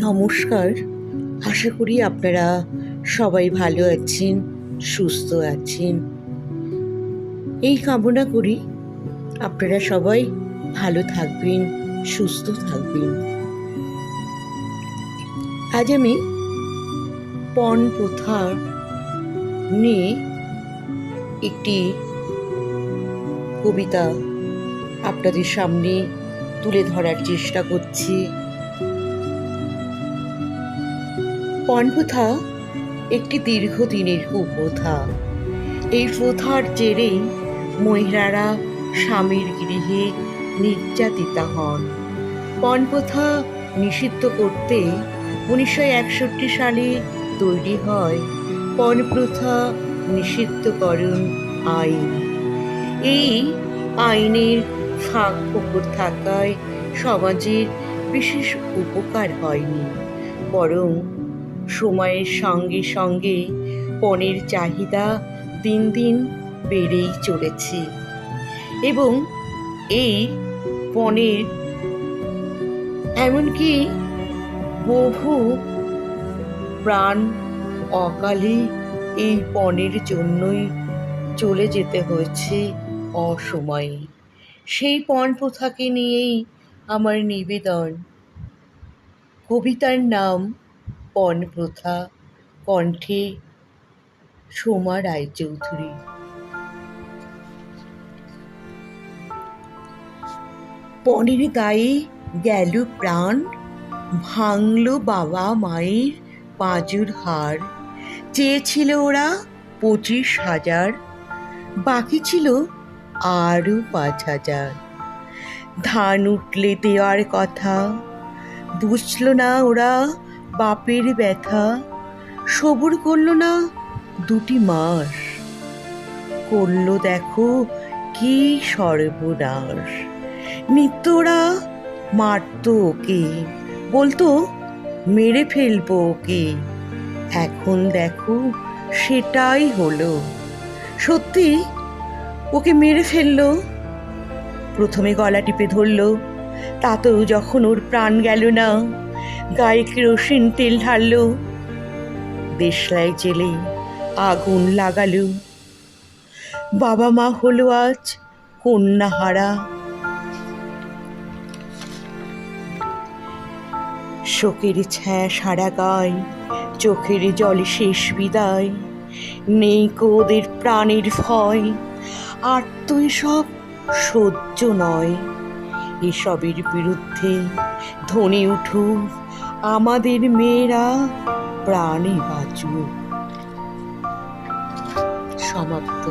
নমস্কার। আশা করি আপনারা সবাই ভালো আছেন, সুস্থ আছেন। এই কামনা করি আপনারা সবাই ভালো থাকবেন, সুস্থ থাকবেন। আজ আমি পণ প্রথা নিয়ে একটি কবিতা আপনাদের সামনে তুলে ধরার চেষ্টা করছি। পণপ্রথা একটি দীর্ঘদিনের কুপ্রথা এই প্রথার জেরেই মহিলারা স্বামীর গৃহে নির্যাতিতা হন। পণপ্রথা নিষিদ্ধ করতে উনিশশো একষট্টি সালে তৈরি হয় পণপ্রথা নিষিদ্ধকরণ আইন। এই আইনের ফাঁক ফোকর থাকায় সমাজের বিশেষ উপকার হয়নি, বরং সময়ের সঙ্গে সঙ্গে পণের চাহিদা দিন দিন বেড়েই চলেছে। এবং এই পণের এমনকি বহু প্রাণ অকালে এই পণের জন্যই চলে যেতে হয়েছে অসময়ে। সেই পণ প্রথাকে নিয়েই আমার নিবেদন। কবিতার নাম পণ প্রথা কণ্ঠে সোমা রায়চৌধুরী। পনেরো গায়ে গেল প্রাণ, ভাঙল বাবা মায়ের পাঁজুর হার। চেয়েছিল ওরা পঁচিশ হাজার, বাকি ছিল আরও পাঁচ হাজার। ধান উঠলে দেওয়ার কথা, বুঝল না ওরা বাপের ব্যথা, সবুর করল না দুটি মাস করল দেখো কি সর্বনাশ। নিত্য ওরা মারত ওকে, বলতো মেরে ফেলব ওকে। এখন দেখো সেটাই হলো। সত্যি ওকে মেরে ফেলল? প্রথমে গলা টিপে ধরলো, তাতেও যখন ওর প্রাণ গেল না। গায়ে কেরোসিন তেল ঢাললো দেশলাই জেলে আগুন লাগালো। বাবা মা হলো আজ কন্যা হারা শোকের ছায়া সারা গায়, চোখের জলে শেষ বিদায়। নেই কোদের প্রাণের ভয়, আর তো সব সহ্য নয়। এসবের বিরুদ্ধে ধ্বনি উঠুক আমাদের মেয়েরা প্রাণে বাঁচুক সমাপ্ত।